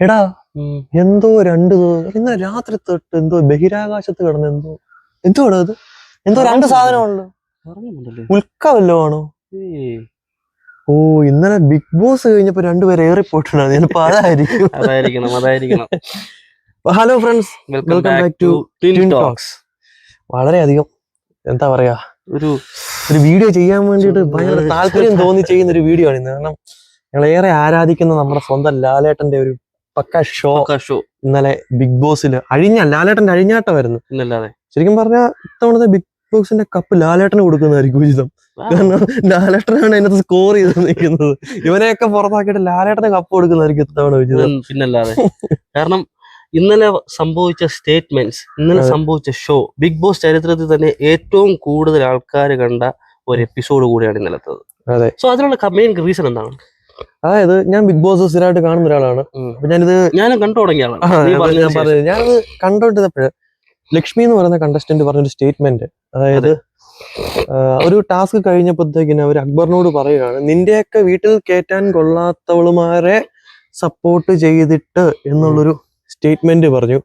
എടാ എന്തോ രണ്ട് ദിവസം ഇന്നലെ രാത്രി തൊട്ട് എന്തോ ബഹിരാകാശത്ത് കിടന്ന് എന്തോ എന്തോ അത്? എന്തോ രണ്ട് സാധനമാണല്ലോ ഉൽക്ക വല്ലോ ആണോ ഓ ഇന്നലെ ബിഗ് ബോസ് കഴിഞ്ഞപ്പോ രണ്ടുപേരെ ഏറിപ്പോയിട്ടുണ്ടായിരുന്നു. ചിലപ്പോ അതായിരിക്കും. അതായിരിക്കണം അതായിരിക്കണം. Hello friends welcome back to talks വളരെയധികം എന്താ പറയാ ഒരു ഒരു വീഡിയോ ചെയ്യാൻ വേണ്ടിട്ട് ഭയങ്കര താല്പര്യം തോന്നി ചെയ്യുന്ന ഒരു വീഡിയോ ആണ് ഇന്ന്. കാരണം ഞങ്ങൾ ഏറെ ആരാധിക്കുന്ന നമ്മുടെ സ്വന്തം ലാലേട്ടന്റെ ഒരു പക്ക ഷോ ഷോ ഇന്നലെ ബിഗ് ബോസിൽ അഴിഞ്ഞ ലാലേട്ടന്റെ അഴിഞ്ഞാട്ടമായിരുന്നു. ഇന്നല്ലാതെ ശരിക്കും പറഞ്ഞാൽ ഇത്തവണത്തെ ബിഗ് ബോക്സിന്റെ കപ്പ് ലാലേട്ടന് കൊടുക്കുന്നതായിരിക്കും ഉചിതം. കാരണം ലാലേട്ടനാണ് അതിനകത്ത് സ്കോർ ചെയ്ത് നിൽക്കുന്നത്. ഇവനെയൊക്കെ പുറത്താക്കിയിട്ട് ലാലേട്ടന് കപ്പ് കൊടുക്കുന്നതായിരിക്കും ഇത്തവണ ഉചിതം. പിന്നല്ലാതെ കാരണം ഇന്നലെ സംഭവിച്ച സ്റ്റേറ്റ്മെന്റ്സ് ഇന്നലെ സംഭവിച്ച ഷോ ബിഗ് ബോസ് ചരിത്രത്തിൽ തന്നെ ഏറ്റവും കൂടുതൽ ആൾക്കാർ കണ്ട ഒരു എപ്പിസോഡ് കൂടിയാണ് ഇന്നലത്തത്. അതെ. സോ അതിനുള്ള മെയിൻ റീസൺ എന്താണ്? അതായത് ഞാൻ ബിഗ് ബോസ് സ്ഥിരമായിട്ട് കാണുന്ന ഒരാളാണ്. അപ്പൊ ഞാനിത് ഞാൻ കണ്ടു തുടങ്ങിയ ആളാണ് ആ, നീ ഞാൻ പറഞ്ഞത് ഞാനത് കണ്ടോണ്ടിരുന്നപ്പോഴ് ലക്ഷ്മി എന്ന് പറയുന്ന കണ്ടസ്റ്റന്റ് പറഞ്ഞൊരു സ്റ്റേറ്റ്മെന്റ് അതായത് ഒരു ടാസ്ക് കഴിഞ്ഞപ്പോഴത്തേക്കിന് അവർ അക്ബറിനോട് പറയുകയാണ് നിന്റെയൊക്കെ വീട്ടിൽ കയറ്റാൻ കൊള്ളാത്തവളുമാരെ സപ്പോർട്ട് ചെയ്തിട്ട് എന്നുള്ളൊരു സ്റ്റേറ്റ്മെന്റ് പറഞ്ഞു.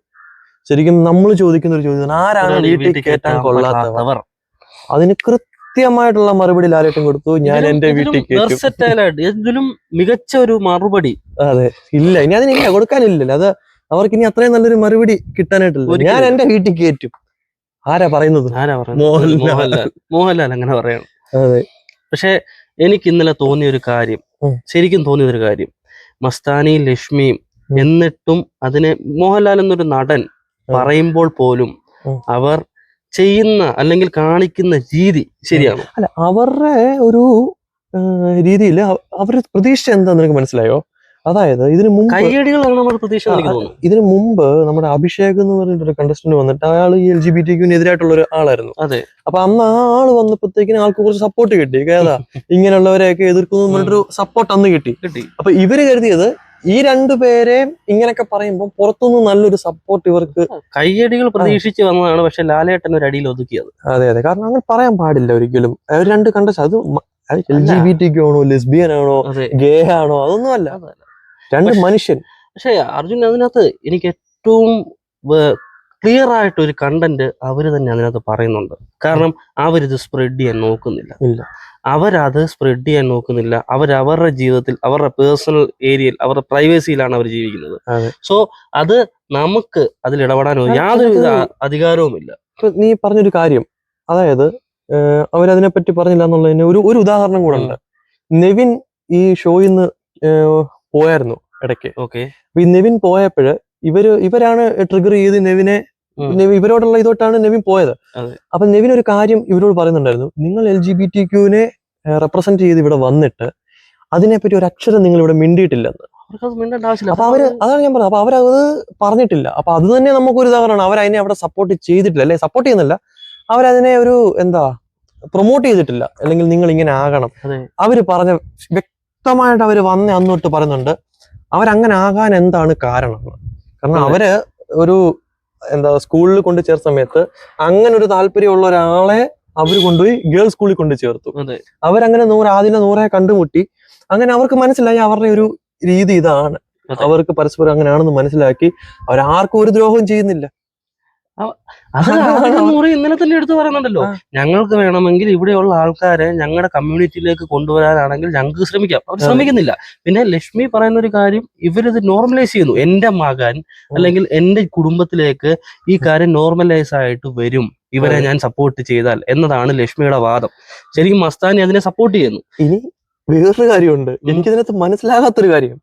ശരിക്കും നമ്മൾ ചോദിക്കുന്ന ഒരു ചോദ്യം ആരാണ് വീട്ടിൽ കയറ്റാൻ കൊള്ളാത്തവർ? അതിന് അതിന് കൃത്യമായിട്ടുള്ള മറുപടി ലാലേട്ടൻ കൊടുത്തു. ഞാൻ എന്റെ വീട്ടിൽ ഇതിലും മികച്ച ഒരു മറുപടി. അതെ. ഇല്ല ഇനി അതിനില്ല കൊടുക്കാനില്ലല്ലോ. അത് അവർക്ക് ഇനി അത്രയും നല്ലൊരു മറുപടി കിട്ടാനായിട്ടില്ല ഞാൻ എന്റെ വീട്ടിൽ കയറ്റും ആരാ പറയുന്നത്? ആരാ പറയുന്നത്? മോഹൻലാൽ. മോഹൻലാൽ. മോഹൻലാൽ അങ്ങനെ പറയണം. അതെ. പക്ഷെ എനിക്ക് ഇന്നലെ തോന്നിയ ഒരു കാര്യം ശരിക്കും തോന്നിയ ഒരു കാര്യം. മസ്താനിയും ലക്ഷ്മിയും എന്നിട്ടും അതിനെ മോഹൻലാൽ എന്നൊരു നടൻ പറയുമ്പോൾ പോലും അവർ ചെയ്യുന്ന അല്ലെങ്കിൽ കാണിക്കുന്ന രീതി ശരിയാണ്? അല്ല അവരുടെ ഒരു രീതിയിൽ അവർ പ്രതീക്ഷ എന്താ നിനക്ക് മനസ്സിലായോ? അതായത് ഇതിനു മുമ്പ് കയ്യടികളാണ് നമ്മൾ പ്രതീക്ഷ ഇതിനു മുമ്പ് നമ്മുടെ അഭിഷേക് എന്ന് പറഞ്ഞിട്ട് ഒരു കണ്ടസ്റ്റന്റ് വന്നിട്ട് അയാൾ ഈ എൽ ജി ബി ടിക്ക് എതിരായിട്ടുള്ള ഒരു ആളായിരുന്നു. അതെ. അപ്പൊ അന്ന് ആ ആൾ വന്നപ്പോഴത്തേക്കിന് ആൾക്ക് കുറച്ച് സപ്പോർട്ട് കിട്ടി. ഏതാ ഇങ്ങനെയുള്ളവരെയൊക്കെ എതിർക്കുന്നു പറഞ്ഞിട്ടൊരു സപ്പോർട്ട് അന്ന് കിട്ടി. കിട്ടി. അപ്പൊ ഇവർ കരുതിയത് ഈ രണ്ടുപേരെ ഇങ്ങനെയൊക്കെ പറയുമ്പോൾ പുറത്തുനിന്ന് നല്ലൊരു സപ്പോർട്ട് ഇവർക്ക് കയ്യടികൾ പ്രതീക്ഷിച്ച് വന്നതാണ് പക്ഷെ ലാലേട്ടൻ ഒരു അടിയിൽ ഒതുക്കിയത്. അതെ അതെ. കാരണം അങ്ങനെ പറയാൻ പാടില്ല ഒരിക്കലും. അവർ രണ്ട് കണ്ടസ്റ്റ് അത് എൽ ജി ബി ടിക്ക് ആണോ ലെസ്ബിയൻ ആണോ ഗേ ആണോ അതൊന്നും അല്ല. രണ്ട് മനുഷ്യൻ. പക്ഷെ അർജുൻ അതിനകത്ത് എനിക്ക് ഏറ്റവും ക്ലിയർ ആയിട്ട് ഒരു കണ്ടന്റ് അവർ തന്നെ അതിനകത്ത് പറയുന്നുണ്ട്. കാരണം അവരിത് സ്പ്രെഡ് ചെയ്യാൻ നോക്കുന്നില്ല. ഇല്ല. അവരത് സ്പ്രെഡ് ചെയ്യാൻ നോക്കുന്നില്ല. അവരവരുടെ ജീവിതത്തിൽ അവരുടെ പേഴ്സണൽ ഏരിയയിൽ അവരുടെ പ്രൈവസിയിലാണ് അവർ ജീവിക്കുന്നത്. സോ അത് നമുക്ക് അതിൽ ഇടപെടാനോ യാതൊരുവിധ അധികാരവുമില്ല. നീ പറഞ്ഞൊരു കാര്യം. അതായത് ഏഹ്, അവരതിനെ പറ്റി പറഞ്ഞില്ല എന്നുള്ളതിന് ഒരു ഒരു ഉദാഹരണം കൂടെ ഉണ്ട്. നെവിൻ ഈ ഷോയിൽ നിന്ന് പോയായിരുന്നു. ഇടയ്ക്ക്. ഓക്കെ. അപ്പൊ ഈ നെവിൻ പോയപ്പോഴ് ഇവർ ഇവരാണ് ട്രിഗർ ചെയ്ത് നെവിനെ നെവി- ഇവരോടുള്ള ഇതോട്ടാണ് നെവിൻ പോയത്. അപ്പൊ നെവിൻ ഒരു കാര്യം ഇവരോട് പറയുന്നുണ്ടായിരുന്നു. നിങ്ങൾ എൽ ജി ബി ടി ക്യൂവിനെ റെപ്രസെന്റ് ചെയ്ത് ഇവിടെ വന്നിട്ട് അതിനെപ്പറ്റി ഒരു അക്ഷരം നിങ്ങൾ ഇവിടെ മിണ്ടിയിട്ടില്ലെന്ന് അപ്പൊ അവർ അതാണ് ഞാൻ പറഞ്ഞത്. അപ്പൊ അവരത് പറഞ്ഞിട്ടില്ല. അപ്പൊ അത് തന്നെ നമുക്കൊരു ഉദാഹരണമാണ്. അവർ അതിനെ അവിടെ സപ്പോർട്ട് ചെയ്തിട്ടില്ല. അല്ലെ? സപ്പോർട്ട് ചെയ്യുന്നില്ല. അവരതിനെ ഒരു എന്താ പ്രൊമോട്ട് ചെയ്തിട്ടില്ല. അല്ലെങ്കിൽ നിങ്ങൾ ഇങ്ങനെ ആകണം. അവർ പറഞ്ഞ വ്യക്തമായിട്ട് അവർ വന്ന അന്നോട്ട് പറയുന്നുണ്ട്. അവരങ്ങനെ ആകാൻ എന്താണ് കാരണം? കാരണം. അവർ ഒരു എന്താ സ്കൂളിൽ കൊണ്ട് ചേർത്ത സമയത്ത് അങ്ങനെ ഒരു താല്പര്യമുള്ള ഒരാളെ അവർ കൊണ്ടുപോയി ഗേൾസ് സ്കൂളിൽ കൊണ്ട് ചേർത്തു. അവരങ്ങനെ നൂറ് ആദ്യം നൂറെ കണ്ടുമുട്ടി. അങ്ങനെ അവർക്ക് മനസ്സിലായി അവരുടെ ഒരു രീതി ഇതാണ്. അവർക്ക് പരസ്പരം അങ്ങനെയാണെന്ന് മനസ്സിലാക്കി. അവരാർക്കും ഒരു ദ്രോഹവും ചെയ്യുന്നില്ല. അത് ഇന്നലെ തന്നെ എടുത്തു പറയുന്നുണ്ടല്ലോ. ഞങ്ങൾക്ക് വേണമെങ്കിൽ ഇവിടെയുള്ള ആൾക്കാരെ ഞങ്ങളുടെ കമ്മ്യൂണിറ്റിയിലേക്ക് കൊണ്ടുവരാനാണെങ്കിൽ ഞങ്ങൾക്ക് ശ്രമിക്കാം. അവർ ശ്രമിക്കുന്നില്ല. പിന്നെ ലക്ഷ്മി പറയുന്ന ഒരു കാര്യം ഇവരിത് നോർമലൈസ് ചെയ്യുന്നു. എന്റെ മകൻ അല്ലെങ്കിൽ എന്റെ കുടുംബത്തിലേക്ക് ഈ കാര്യം നോർമലൈസ് ആയിട്ട് വരും. ഇവരെ ഞാൻ സപ്പോർട്ട് ചെയ്താൽ എന്നതാണ് ലക്ഷ്മിയുടെ വാദം. ശരിക്കും മസ്താനി അതിനെ സപ്പോർട്ട് ചെയ്യുന്നു. ഇനി വേറൊരു കാര്യമുണ്ട്. എനിക്കിതിനകത്ത് മനസ്സിലാകാത്തൊരു കാര്യം.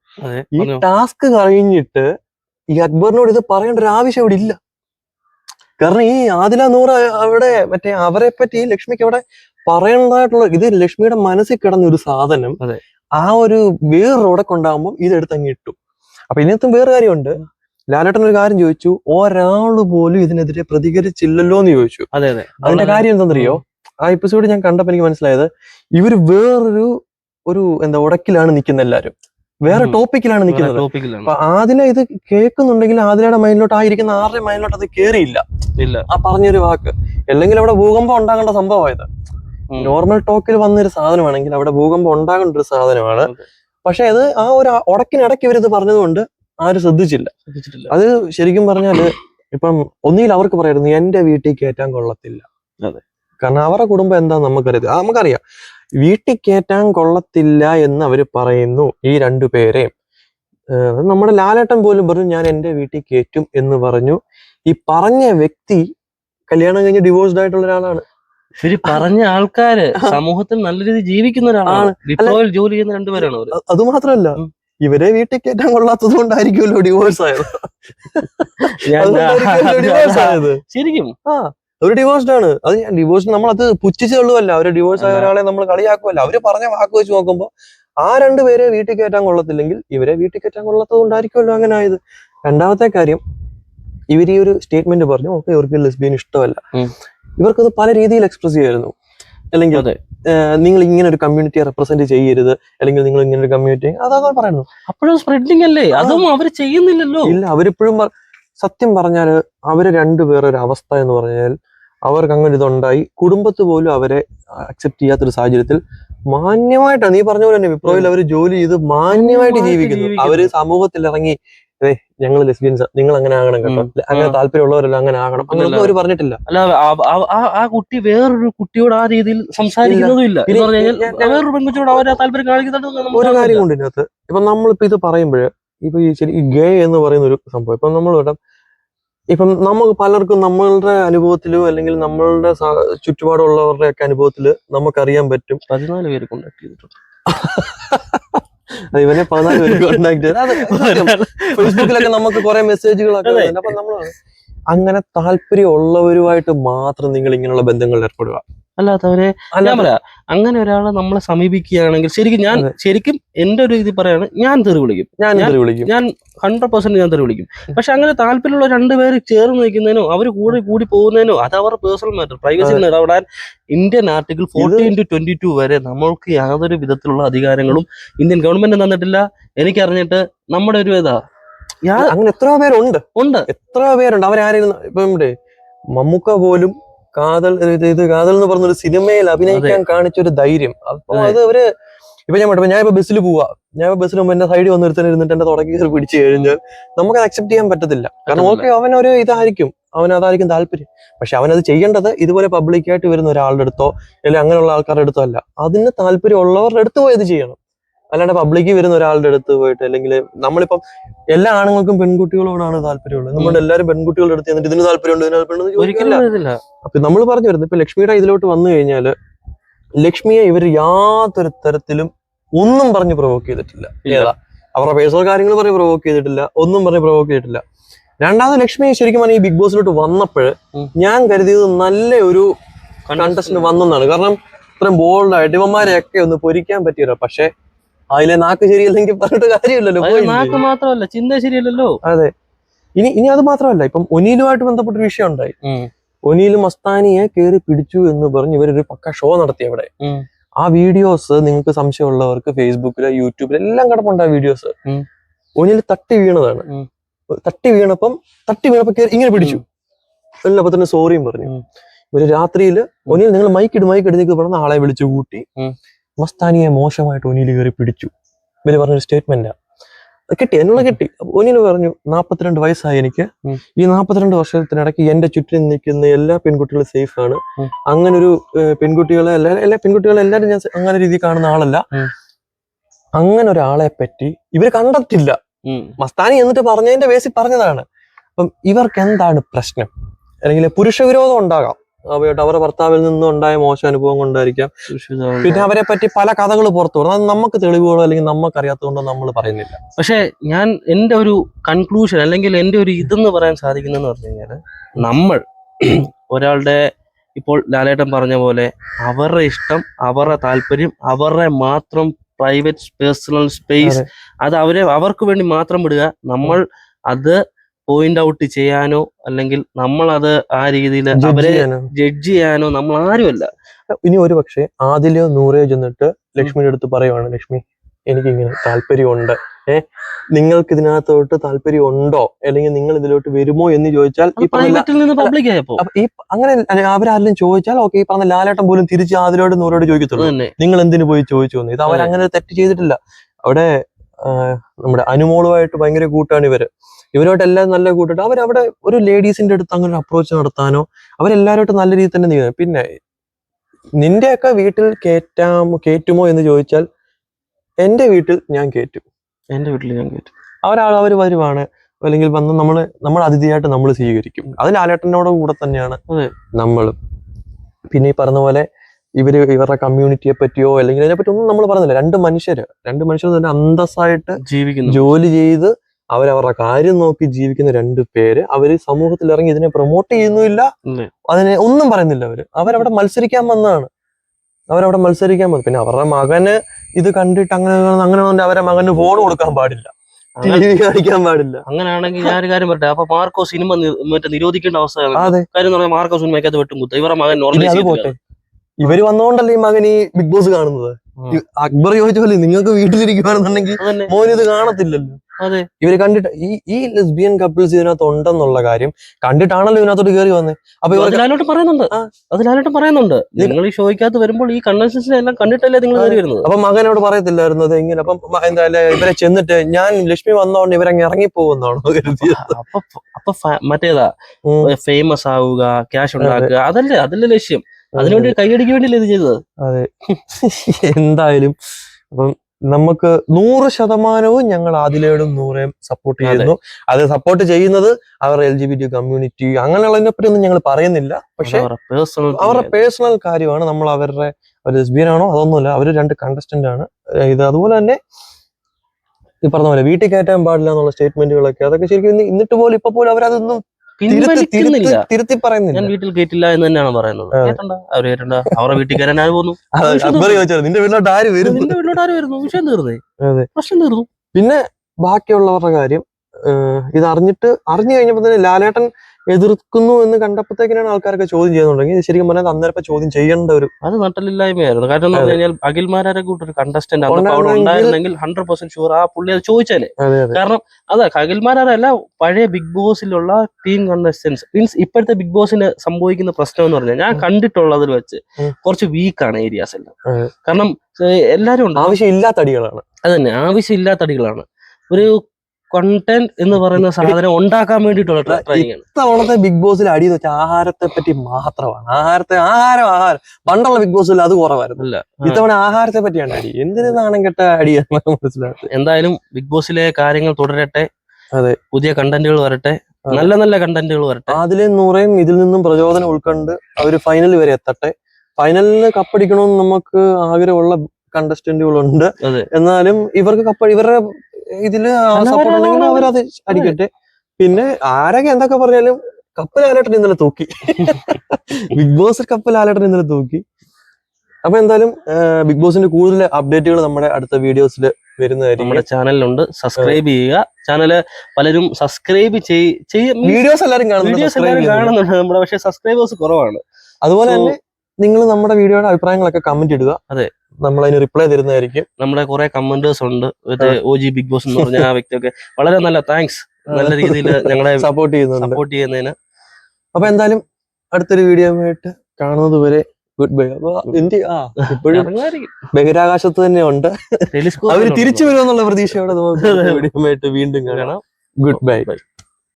ഈ ടാസ്ക് കഴിഞ്ഞിട്ട് ഈ അക്ബറിനോട് ഇത് പറയേണ്ട ഒരു ആവശ്യം ഇവിടെ ഇല്ല. കാരണം ഈ ആദില നൂറ് അവിടെ മറ്റേ അവരെ പറ്റി ലക്ഷ്മിക്ക് അവിടെ പറയേണ്ടതായിട്ടുള്ള ഇത് ലക്ഷ്മിയുടെ മനസ്സിൽ കിടന്ന ഒരു സാധനം. ആ ഒരു വേറൊരു ഉടക്കം ഉണ്ടാകുമ്പോൾ ഇതെടുത്ത് അങ്ങ് ഇട്ടു. അപ്പൊ ഇതിനകത്തും വേറെ കാര്യമുണ്ട്. ലാലേട്ടൻ ഒരു കാര്യം ചോദിച്ചു ഒരാൾ പോലും ഇതിനെതിരെ പ്രതികരിച്ചില്ലല്ലോ എന്ന് ചോദിച്ചു. അതെ അതെ. അതിന്റെ കാര്യം എന്താണെന്നറിയോ? ആ എപ്പിസോഡ് ഞാൻ കണ്ടപ്പോ എനിക്ക് മനസ്സിലായത് ഇവർ വേറൊരു ഒരു എന്താ ഉടക്കിലാണ് നിൽക്കുന്ന എല്ലാരും വേറെ. ടോപ്പിക്കിലാണ് നിൽക്കുന്നത്. അപ്പൊ ആദില ഇത് കേൾക്കുന്നുണ്ടെങ്കിൽ ആദിലയുടെ മൈൻഡിലോട്ട് ആയിരിക്കുന്ന ആരുടെ മൈൻഡിലോട്ട് അത് കേറിയില്ല. ഇല്ല. ആ പറഞ്ഞൊരു വാക്ക്. അല്ലെങ്കിൽ അവിടെ ഭൂകമ്പം ഉണ്ടാകേണ്ട സംഭവമായത്. നോർമൽ ടോക്കിൽ വന്നൊരു സാധനമാണെങ്കിൽ അവിടെ ഭൂകമ്പം ഉണ്ടാകേണ്ട ഒരു സാധനമാണ്. പക്ഷെ അത് ആ ഒരു ഉടക്കിനിടയ്ക്ക് ഇവരിത് പറഞ്ഞതുകൊണ്ട് ആരും ശ്രദ്ധിച്ചില്ല. അത് ശരിക്കും പറഞ്ഞാൽ ഇപ്പം ഒന്നിയിൽ അവർക്ക് പറയായിരുന്നു എന്റെ വീട്ടിൽ കയറ്റാൻ കൊള്ളത്തില്ല. കാരണം അവരുടെ കുടുംബം എന്താ നമുക്കറിയാം നമുക്കറിയാം. വീട്ടിൽ കയറ്റാൻ കൊള്ളത്തില്ല എന്ന് അവർ പറയുന്നു ഈ രണ്ടു പേരെ. നമ്മുടെ ലാലേട്ടൻ പോലും പറഞ്ഞു ഞാൻ എന്റെ വീട്ടിൽ കയറ്റും എന്ന് പറഞ്ഞു. ഈ പറഞ്ഞ വ്യക്തി കല്യാണം കഴിഞ്ഞ് ഡിവോഴ്സ്ഡ് ആയിട്ടുള്ള ഒരാളാണ്. ശരി പറഞ്ഞ ആൾക്കാര് സമൂഹത്തിൽ നല്ല രീതിയിൽ ജീവിക്കുന്ന ഒരാളാണ്. ജോലി ചെയ്യുന്ന രണ്ടുപേരാണ് അത് മാത്രമല്ല ഇവരെ വീട്ടിൽ കയറ്റാൻ കൊള്ളാത്തത് കൊണ്ടായിരിക്കുമല്ലോ ഡിവോഴ്സ് ആയത്. ശരിക്കും. ആ. ഒരു ഡിവോഴ്സ്ഡ് ആണ്. അത് ഞാൻ ഡിവോഴ്സ് നമ്മൾ അത് പുച്ഛിച്ചു തള്ളുവല്ല അവർ ഡിവോഴ്സ് ആയ ഒരാളെ നമ്മൾ കളിയാക്കുമല്ല അവർ പറഞ്ഞ വാക്ക് വെച്ച് നോക്കുമ്പോൾ ആ രണ്ടുപേരെ വീട്ടിൽ കയറ്റാൻ കൊള്ളത്തില്ലെങ്കിൽ ഇവരെ വീട്ടിൽ കയറ്റാൻ കൊള്ളാത്തത് കൊണ്ടായിരിക്കുമല്ലോ അങ്ങനെ ആയത് രണ്ടാമത്തെ കാര്യം ഇവർ ഈ ഒരു സ്റ്റേറ്റ്മെന്റ് പറഞ്ഞു ഓക്കെ ഇവർക്ക് ലെസ്ബിയൻ ഇഷ്ടമല്ല. ഇവർക്കത് പല രീതിയിൽ എക്സ്പ്രസ് ചെയ്യായിരുന്നു. അല്ലെങ്കിൽ അതെ. നിങ്ങൾ ഇങ്ങനെ ഒരു കമ്മ്യൂണിറ്റിയെ റെപ്രസെന്റ് ചെയ്യരുത്. അല്ലെങ്കിൽ നിങ്ങൾ ഇങ്ങനെ ഒരു കമ്മ്യൂണിറ്റി അതാണ് പറയുന്നു അപ്പോഴും സ്പ്രെഡിങ് അല്ലേ? അതും അവർ ചെയ്യുന്നില്ലല്ലോ. ഇല്ല അവരിപ്പോഴും സത്യം പറഞ്ഞാൽ അവർ രണ്ടുപേരെ ഒരു അവസ്ഥ എന്ന് പറഞ്ഞാൽ അവർക്ക് അങ്ങനെ ഇതുണ്ടായി കുടുംബത്ത് പോലും അവരെ അക്സെപ്റ്റ് ചെയ്യാത്തൊരു സാഹചര്യത്തിൽ മാന്യമായിട്ടാണ് നീ പറഞ്ഞ പോലെ തന്നെ വിപ്രോയിൽ അവർ ജോലി ചെയ്ത് മാന്യമായിട്ട് ജീവിക്കുന്നു. അവർ സമൂഹത്തിൽ ഇറങ്ങി ഏ ഞങ്ങൾ ലെസ്ബിയൻസ് നിങ്ങൾ അങ്ങനെ ആകണം കേട്ടോ അങ്ങനെ താല്പര്യമുള്ളവരല്ല അങ്ങനെ ആകണം. അങ്ങനെ. അവർ പറഞ്ഞിട്ടില്ല. അല്ല ആ- കുട്ടി വേറൊരു കുട്ടിയോട് ആ രീതിയിൽ സംസാരിക്കുന്നതും ഇല്ല വേറൊരു പെൺകുട്ടിയോട് താല്പര്യം കാണിക്കുന്നുണ്ട് ഒരു കാര്യം. കൊണ്ട് ഇതിനകത്ത്. ഇപ്പൊ നമ്മളിപ്പോ ഇത് പറയുമ്പോഴേ ഇപ്പൊ ഈ ശരി ഗേ എന്ന് പറയുന്ന ഒരു സംഭവം. ഇപ്പൊ നമ്മൾ ഇപ്പം നമുക്ക് പലർക്കും നമ്മളുടെ അനുഭവത്തിലോ അല്ലെങ്കിൽ നമ്മളുടെ ചുറ്റുപാടുള്ളവരുടെ ഒക്കെ അനുഭവത്തിൽ നമുക്കറിയാൻ പറ്റും. പതിനാല് പേര് കോണ്ടാക്ട് ചെയ്തിട്ടുണ്ട്. അത് ഇവനെ പതിനാല് പേര് കോണ്ടാക്ട് ഫേസ്ബുക്കിലൊക്കെ നമുക്ക് കുറെ മെസ്സേജുകളൊക്കെ. അപ്പൊ നമ്മൾ അങ്ങനെ താല്പര്യം ഉള്ളവരുമായിട്ട് മാത്രം നിങ്ങൾ ഇങ്ങനെയുള്ള ബന്ധങ്ങളിൽ ഏർപ്പെടുക. അല്ലാത്തവരെ ഞാൻ പറയാ. അങ്ങനെ ഒരാളെ നമ്മളെ സമീപിക്കുകയാണെങ്കിൽ ശരിക്കും ഞാൻ ശരിക്കും എന്റെ ഒരു ഇത് പറയാണ് ഞാൻ തെറി വിളിക്കും. ഞാൻ തെറി വിളിക്കും. ഞാൻ ഹൺഡ്രഡ് പെർസെന്റ് ഞാൻ തെറി വിളിക്കും. പക്ഷെ അങ്ങനെ താല്പര്യമുള്ള രണ്ടുപേര് ചേർന്ന് നിൽക്കുന്നതിനോ അവർ കൂടെ കൂടി പോകുന്നതിനോ അത് അവരുടെ പേഴ്സണൽ മാറ്റർ പ്രൈവസി ഇടപെടാൻ Indian article forty into twenty two വരെ നമ്മൾക്ക് യാതൊരു വിധത്തിലുള്ള അധികാരങ്ങളും ഇന്ത്യൻ ഗവൺമെന്റ് തന്നിട്ടില്ല. എനിക്കറിഞ്ഞിട്ട് നമ്മുടെ ഒരു ഇതാ അങ്ങനെ എത്രയോ പേരുണ്ട്. ഉണ്ട്. എത്രയോ പേരുണ്ട്. അവരാരും ഇപ്പൊ മമ്മൂക്ക പോലും കാതൽ ഇത് കാതൽ എന്ന് പറഞ്ഞൊരു സിനിമയിൽ അഭിനയിക്കാൻ കാണിച്ച ഒരു ധൈര്യം. അപ്പൊ അത്. അവർ ഇപ്പൊ ഞാൻ പറഞ്ഞു ഞാനിപ്പോ ബസ്സിൽ പോവാ. ഞാൻ ഇപ്പൊ ബസ്സിൽ പോകുമ്പോൾ എന്റെ സൈഡിൽ വന്ന് ഒരുത്തൻ ഇരുന്നിട്ട് എന്റെ തുടക്കി കയറി പിടിച്ചു കഴിഞ്ഞാൽ നമുക്ക് അത് അക്സെപ്റ്റ് ചെയ്യാൻ പറ്റത്തില്ല. കാരണം. ഓക്കെ അവൻ ഒരു ഇതായിരിക്കും. അവൻ അതായിരിക്കും താല്പര്യം. പക്ഷെ അവൻ അത് ചെയ്യേണ്ടത് ഇതുപോലെ പബ്ലിക്കായിട്ട് വരുന്ന ഒരാളുടെ അടുത്തോ അല്ലെങ്കിൽ അങ്ങനെയുള്ള ആൾക്കാരുടെ അടുത്തോ അല്ല. അതിന് താല്പര്യം ഉള്ളവരുടെ അടുത്ത് പോയത് ഇത് ചെയ്യണം. അല്ലാണ്ട് പബ്ലിക്കിൽ വരുന്ന ഒരാളുടെ അടുത്ത് പോയിട്ട് അല്ലെങ്കിൽ നമ്മളിപ്പം എല്ലാ ആണുങ്ങൾക്കും പെൺകുട്ടികളോടാണ് താല്പര്യമുള്ളത്. നമ്മുടെ എല്ലാവരും പെൺകുട്ടികളുടെ അടുത്ത് എന്നിട്ട് ഇതിന് താല്പര്യമുണ്ട് ഇതിന് താല്പര്യം ഒരിക്കലും അപ്പൊ നമ്മൾ പറഞ്ഞു വരുന്നത് ഇപ്പൊ ലക്ഷ്മിയുടെ ഇതിലോട്ട് വന്നു കഴിഞ്ഞാൽ ലക്ഷ്മിയെ ഇവർ യാതൊരു തരത്തിലും ഒന്നും പറഞ്ഞ് പ്രൊവോക്ക് ചെയ്തിട്ടില്ല. ഏതാ? അവരുടെ പേഴ്സണൽ കാര്യങ്ങൾ പറഞ്ഞ് പ്രൊവോക്ക് ചെയ്തിട്ടില്ല. ഒന്നും പറഞ്ഞ് പ്രൊവോക്ക് ചെയ്തിട്ടില്ല. രണ്ടാമത് ലക്ഷ്മി ശരിക്കും പറഞ്ഞാൽ ഈ ബിഗ് ബോസിലോട്ട് വന്നപ്പോൾ. ഞാൻ കരുതിയത് നല്ല ഒരു കണ്ടസ്റ്റിന് വന്നെന്നാണ്. കാരണം ഇത്രയും ബോൾഡായിട്ട് ഇവന്മാരെയൊക്കെ ഒന്ന് പൊരിക്കാൻ പറ്റിയല്ലോ പക്ഷെ അതിലെ നാക്ക് ശരിയല്ലെങ്കിൽ പറഞ്ഞിട്ട് കാര്യമില്ലല്ലോ നാക്ക് മാത്രമല്ല ചിന്ത ശരിയല്ലല്ലോ. അതെ. ഇനി ഇനി അത് മാത്രമല്ല ഇപ്പം ഒനീലുമായിട്ട് ബന്ധപ്പെട്ടൊരു വിഷയം ഉണ്ടായി ഒനീൽ മസ്താനിയെ കയറി പിടിച്ചു എന്ന് പറഞ്ഞ് ഇവരൊരു പക്ക ഷോ നടത്തി അവിടെ. ആ വീഡിയോസ് നിങ്ങൾക്ക് സംശയമുള്ളവർക്ക് ഫേസ്ബുക്കിൽ യൂട്യൂബിൽ എല്ലാം കിടപ്പുണ്ട് ആ വീഡിയോസ് ഒനീൽ തട്ടി വീണതാണ്. തട്ടി വീണപ്പം തട്ടി വീണപ്പോ കയറി ഇങ്ങനെ പിടിച്ചു. എല്ലാം തന്നെ സോറിയും പറഞ്ഞു. ഒരു രാത്രിയിൽ ഒനിൽ നിങ്ങൾ മൈക്ക് ഇട് മൈക്ക് ഇടുന്നേക്ക് പറഞ്ഞ ആളെ വിളിച്ചു കൂട്ടി. മസ്താനിയെ മോശമായിട്ട് ഒനിയിൽ കയറി പിടിച്ചു. ഇവർ പറഞ്ഞൊരു സ്റ്റേറ്റ്മെന്റാ കിട്ടി എന്നുള്ള കിട്ടി. ഒനിൽ പറഞ്ഞു നാപ്പത്തിരണ്ട് വയസ്സായി എനിക്ക്. ഈ നാപ്പത്തിരണ്ട് വർഷത്തിനിടയ്ക്ക് എന്റെ ചുറ്റിനും നിൽക്കുന്ന എല്ലാ പെൺകുട്ടികളും സേഫ് ആണ്. അങ്ങനെ ഒരു പെൺകുട്ടികളെ എല്ലാ എല്ലാ പെൺകുട്ടികളെ എല്ലാവരും ഞാൻ അങ്ങനെ രീതിയിൽ കാണുന്ന ആളല്ല. അങ്ങനെ ഒരാളെ പറ്റി ഇവർ കണ്ടിട്ടില്ല. മസ്താനി എന്നിട്ട് പറഞ്ഞതിന്റെ ബേസിൽ പറഞ്ഞതാണ്. അപ്പം ഇവർക്ക് എന്താണ് പ്രശ്നം? അല്ലെങ്കിൽ പുരുഷവിരോധം ഉണ്ടാകാം. അവയുടെ അവരുടെ ഭർത്താവിൽ നിന്നും ഉണ്ടായ മോശം അനുഭവം കൊണ്ടായിരിക്കാം. പിന്നെ അവരെ പറ്റി പല കഥകൾ പുറത്തു വരും അത് നമുക്ക് തെളിവുകളോ അല്ലെങ്കിൽ നമുക്ക് അറിയാത്തതുകൊണ്ടോ നമ്മൾ പറയുന്നില്ല. പക്ഷേ ഞാൻ എന്റെ ഒരു കൺക്ലൂഷൻ അല്ലെങ്കിൽ എന്റെ ഒരു ഇതെന്ന് പറയാൻ സാധിക്കുന്നതെന്ന് പറഞ്ഞു കഴിഞ്ഞാൽ നമ്മൾ ഒരാളുടെ ഇപ്പോൾ ലാലേട്ടൻ പറഞ്ഞ പോലെ അവരുടെ ഇഷ്ടം അവരുടെ താല്പര്യം അവരുടെ മാത്രം പ്രൈവറ്റ് പേഴ്സണൽ സ്പേസ് അത് അവരെ അവർക്ക് വേണ്ടി മാത്രം വിടുക. നമ്മൾ അത് പോയിന്റ് ഔട്ട് ചെയ്യാനോ അല്ലെങ്കിൽ നമ്മൾ അത് ആ രീതിയിൽ അവരെ ജഡ്ജ് ചെയ്യാനോ നമ്മൾ ആരുമല്ല. ഇനി ഒരു പക്ഷേ ആദിലോ നൂറയോ ചെന്നിട്ട് ലക്ഷ്മിയുടെ അടുത്ത് പറയുവാണ് ലക്ഷ്മി എനിക്ക് എനിക്കിങ്ങനെ താല്പര്യമുണ്ട്. ഏ നിങ്ങൾക്ക് ഇതിനകത്തോട്ട് താല്പര്യം ഉണ്ടോ അല്ലെങ്കിൽ നിങ്ങൾ ഇതിലോട്ട് വരുമോ എന്ന് ചോദിച്ചാൽ ഈ ഈ അങ്ങനെ അവരാരെങ്കിലും ചോദിച്ചാൽ ഓക്കെ ഈ പറഞ്ഞ ലാലേട്ടൻ പോലും തിരിച്ച് ആദിലോട് നൂറോട് ചോദിക്കത്തുള്ളൂ. നിങ്ങൾ എന്തിനു പോയി ചോദിച്ചു എന്ന്? ഇത് അവരങ്ങനെ തെറ്റ് ചെയ്തിട്ടില്ല. അവിടെ നമ്മുടെ അനുമോളുമായിട്ട് ഭയങ്കര കൂട്ടാണ് ഇവർ. ഇവരുമായിട്ട് എല്ലാം നല്ല കൂട്ടിട്ട് അവരവിടെ ഒരു ലേഡീസിന്റെ അടുത്ത് അങ്ങനെ അപ്രോച്ച് നടത്താനോ അവരെല്ലാവരുമായിട്ട് നല്ല രീതിയിൽ തന്നെ നീങ്ങുന്നത് പിന്നെ നിന്റെയൊക്കെ വീട്ടിൽ കേറ്റാമോ കേറ്റുമോ എന്ന് ചോദിച്ചാൽ എന്റെ വീട്ടിൽ ഞാൻ കേറ്റു. എന്റെ വീട്ടിൽ ഞാൻ കേറ്റു. അവരാൾ അവർ വരുവാണ് അല്ലെങ്കിൽ വന്ന് നമ്മൾ നമ്മൾ അതിഥിയായിട്ട് നമ്മൾ സ്വീകരിക്കും. അത് ലാലേട്ടനോട് കൂടെ തന്നെയാണ്. നമ്മൾ പിന്നെ ഈ പറഞ്ഞ പോലെ ഇവർ ഇവരുടെ കമ്മ്യൂണിറ്റിയെ പറ്റിയോ അല്ലെങ്കിൽ അതിനെ പറ്റി ഒന്നും നമ്മൾ പറഞ്ഞില്ല. രണ്ട് മനുഷ്യര് രണ്ട് മനുഷ്യർ തന്നെ അന്തസ്സായിട്ട് ജീവിക്കുന്നു. ജോലി ചെയ്ത് അവരവരുടെ കാര്യം നോക്കി ജീവിക്കുന്ന രണ്ട് പേര് അവർ സമൂഹത്തിൽ ഇറങ്ങി ഇതിനെ പ്രൊമോട്ട് ചെയ്യുന്നില്ല അതിനെ ഒന്നും പറയുന്നില്ല അവർ. അവരവിടെ മത്സരിക്കാൻ വന്നതാണ്. അവരവിടെ മത്സരിക്കാൻ വന്നു. പിന്നെ അവരുടെ മകന് ഇത് കണ്ടിട്ട് അങ്ങനെ അങ്ങനെ വന്നിട്ട് അവരെ മകന് ഫോൺ കൊടുക്കാൻ പാടില്ല. കാണിക്കാൻ പാടില്ല. അങ്ങനെയാണെങ്കിൽ ഞാൻ ഒരു കാര്യം പറയട്ടെ. അപ്പൊ മാർക്കോ സിനിമ മറ്റേ നിരോധിക്കേണ്ട അവസ്ഥയാണ്. കാര്യം എന്ന് പറഞ്ഞാൽ മാർക്കോ സിനിമയ്ക്കകത്ത് വെട്ടും കുത്ത. ഇവരുടെ മകൻ നോർമലൈസ് ഇവർ വന്നോണ്ടല്ലേ ഈ മകൻ ഈ ബിഗ് ബോസ് കാണുന്നത്? അക്ബർ ചോദിച്ച പോലെ നിങ്ങൾക്ക് വീട്ടിലിരിക്കുവാണെന്നുണ്ടെങ്കിൽ മോനിത് കാണത്തില്ലല്ലോ. ഇവർ കണ്ടിട്ട് ഈ ഈ ലെസ്ബിയൻ കപ്പിൾസ് ഇതിനകത്ത് ഉണ്ടെന്നുള്ള കാര്യം കണ്ടിട്ടാണല്ലോ ഇതിനകത്തോട്ട് കയറി വന്നത് അപ്പൊ ഇവർ അതിലാലോട്ട് പറയുന്നുണ്ട്. അത് അതിലാലോട്ട് പറയുന്നുണ്ട്. നിങ്ങൾ ഈ ഷോയ്ക്കകത്ത് വരുമ്പോൾ ഈ കണ്ടൻസൻസിനെ എല്ലാം കണ്ടിട്ടല്ലേ നിങ്ങൾ കയറി വരുന്നത്? അപ്പൊ മകനോട് പറയത്തില്ലായിരുന്നു അത് ഇങ്ങനെ അപ്പം എന്തായാലും ഇവരെ ചെന്നിട്ട് ഞാൻ ലക്ഷ്മി വന്നോണ്ട് ഇവരങ്ങ് ഇറങ്ങി പോകുന്നാണോ കരുതിയത്? അപ്പൊ അപ്പൊ മറ്റേതാ? ഫേമസ് ആവുക ക്യാഷ് ഉണ്ടാക്കുക അതല്ലേ അതല്ലേ ലക്ഷ്യം. അതിനുവേണ്ടി കൈയടിക്ക് വേണ്ടിയല്ലേ ഇത് ചെയ്തത്? അതെ. എന്തായാലും അപ്പം നമുക്ക് നൂറ് ശതമാനവും ഞങ്ങൾ ആദിലയോടും നൂറേയും സപ്പോർട്ട് ചെയ്യുന്നു. അത് സപ്പോർട്ട് ചെയ്യുന്നത് അവർ L G B T community അങ്ങനെയുള്ളതിനെ പറ്റി ഒന്നും ഞങ്ങൾ പറയുന്നില്ല. പക്ഷെ അവരുടെ പേഴ്സണൽ കാര്യമാണ്. നമ്മൾ അവരുടെ ഒരു ആണോ അതൊന്നുമില്ല. അവർ രണ്ട് കണ്ടസ്റ്റന്റ് ആണ്. ഇത് അതുപോലെ തന്നെ ഈ പറഞ്ഞ പോലെ വീട്ടിൽ കയറ്റാൻ പാടില്ല എന്നുള്ള സ്റ്റേറ്റ്മെന്റുകളൊക്കെ അതൊക്കെ ശരിക്കും ഇന്ന് ഇന്നിട്ട് പോലും ഇപ്പൊ പോലും അവരതൊന്നും തിരുത്തി തിരുത്തി പിൻവലിക്കുന്നില്ല ഞാൻ വീട്ടിൽ കേട്ടില്ല എന്ന് തന്നെയാണ് പറയുന്നത്. കേട്ടണ്ട? അവർ കേട്ടണ്ട. അവരുടെ വീട്ടിൽ കയറാൻ ആര് പോകുന്നു അത് നിന്റെ വീട്ടിലോട്ട് ആര് വരുന്നു? നിന്റെ വീട്ടിലോട്ട് ആര് വരുന്നു? വിഷയം തീർന്നേ. പ്രശ്നം തീർന്നു. പിന്നെ ബാക്കിയുള്ളവരുടെ കാര്യം ഇത് അറിഞ്ഞിട്ട് അറിഞ്ഞു കഴിഞ്ഞപ്പോ തന്നെ ലാലേട്ടൻ എതിർക്കുന്നു എന്ന് കണ്ടപ്പോഴത്തേക്കിനാണ് ആൾക്കാരൊക്കെ ചോദ്യം ചെയ്യുന്നുണ്ടെങ്കിൽ ശരിക്കും പറഞ്ഞാൽ അന്നേരം ചോദ്യം ചെയ്യേണ്ട ഒരു അത് നട്ടലില്ലായ്മയായിരുന്നു കാരണം എന്ന് പറഞ്ഞു കഴിഞ്ഞാൽ അഖിൽമാരെ കൂട്ടൊരു കണ്ടസ്റ്റന്റ് അന്നപ്പോ അവിടെ ഉണ്ടായിരുന്നെങ്കിൽ- ഹൺഡ്രഡ് പെർസെന്റ് ഷുവർ ആ പുള്ളി അത് ചോദിച്ചാലേ കാരണം അതെ. കാരണം അതാ അഖിൽമാരല്ല പഴയ ബിഗ് ബോസിലുള്ള ടീം കണ്ടസ്റ്റൻസ് മീൻസ് ഇപ്പോഴത്തെ ബിഗ് ബോസിന് സംഭവിക്കുന്ന പ്രശ്നം എന്ന് പറഞ്ഞാൽ ഞാൻ കണ്ടിട്ടുള്ളതിൽ വെച്ച്. കുറച്ച് വീക്കാണ് ഏരിയാസ് എല്ലാം. കാരണം എല്ലാരും ഉണ്ട്. ആവശ്യമില്ലാത്ത അടികളാണ്. അത് തന്നെ ആവശ്യമില്ലാത്ത അടികളാണ്. ഒരു കണ്ടന്റ് എന്ന് പറയുന്ന സാധനം ഉണ്ടാക്കാൻ വേണ്ടിയിട്ടുള്ള ട്രെയിനിങ് ആണ്. ഇത്തവണത്തെ ബിഗ് ബോസിൽ അടി എന്ന് വെച്ചാൽ ആഹാരത്തെ പറ്റി മാത്രമാണ്. ആഹാരത്തെ ആഹാരം ആഹാരം. പണ്ടുള്ള ബിഗ് ബോസിൽ അത് കുറവായിരുന്നു. അല്ല ഇത്തവണ ആഹാരത്തെ പറ്റിയാണ് അടി. എന്തിനു നാണം കെട്ട അടിയാണ് മനസ്സിലായത് എന്തായാലും ബിഗ് ബോസിലെ കാര്യങ്ങൾ തുടരട്ടെ. അതെ. പുതിയ കണ്ടന്റുകൾ വരട്ടെ. നല്ല നല്ല കണ്ടന്റുകൾ വരട്ടെ. അതിലെ നൂറേം ഇതിൽ നിന്നും പ്രചോദനം ഉൾക്കൊണ്ട് അവർ ഫൈനൽ വരെ എത്തട്ടെ. ഫൈനലിൽ കപ്പടിക്കണമെന്ന് നമുക്ക് ആഗ്രഹമുള്ള കണ്ടസ്റ്റന്റുകളുണ്ട്. എന്നാലും ഇവർക്ക് കപ്പ ഇവരുടെ ഇതിൽ സപ്പോർട്ട് ഉണ്ടെങ്കിൽ. അവരത് അടിക്കട്ടെ. പിന്നെ ആരൊക്കെ എന്തൊക്കെ പറഞ്ഞാലും കപ്പ് ലാലേട്ടൻ ഇന്നലെ തൂക്കി. ബിഗ് ബോസ് കപ്പ് ലാലേട്ടൻ ഇന്നലെ തൂക്കി. അപ്പൊ എന്തായാലും ബിഗ് ബോസിന്റെ കൂടുതൽ അപ്ഡേറ്റുകൾ നമ്മുടെ അടുത്ത വീഡിയോസിൽ വരുന്നതായിരിക്കും. നമ്മുടെ ചാനലിലുണ്ട് സബ്സ്ക്രൈബ് ചെയ്യുക. ചാനൽ പലരും സബ്സ്ക്രൈബ് ചെയ്യ വീഡിയോസ് എല്ലാവരും കാണുന്നുണ്ട്. വീഡിയോസ് എല്ലാവരും കാണുന്നുണ്ട് നമ്മുടെ പക്ഷേ സബ്സ്ക്രൈബേഴ്സ് കുറവാണ്. അതുപോലെ തന്നെ നിങ്ങൾ നമ്മുടെ വീഡിയോയുടെ അഭിപ്രായങ്ങളൊക്കെ കമന്റ് ഇടുക. അതെ. നമ്മൾ അതിന് റിപ്ലൈ തരുന്നതായിരിക്കും. നമ്മുടെ കുറെ കമന്റേഴ്സ് ഉണ്ട്. ഒ ജി ബിഗ് ബോസ് എന്ന് പറഞ്ഞ ആ വ്യക്തിയൊക്കെ. വളരെ നല്ല താങ്ക്സ് നല്ല രീതിയിൽ ഞങ്ങളെ സപ്പോർട്ട് ചെയ്യുന്നുണ്ട്. സപ്പോർട്ട് ചെയ്യുന്നതിന്. അപ്പൊ എന്തായാലും അടുത്തൊരു വീഡിയോ ആയിട്ട് കാണുന്നത് വരെ ഗുഡ് ബൈ അപ്പൊ ഇന്ത്യ ആ ഇപ്പോഴും. ബഹിരാകാശത്ത് തന്നെ ഉണ്ട് അവർ തിരിച്ചു വരുമെന്നുള്ള പ്രതീക്ഷയോടെ നമുക്ക് വീഡിയോ ആയിട്ട് വീണ്ടും കാണാം. Good bye.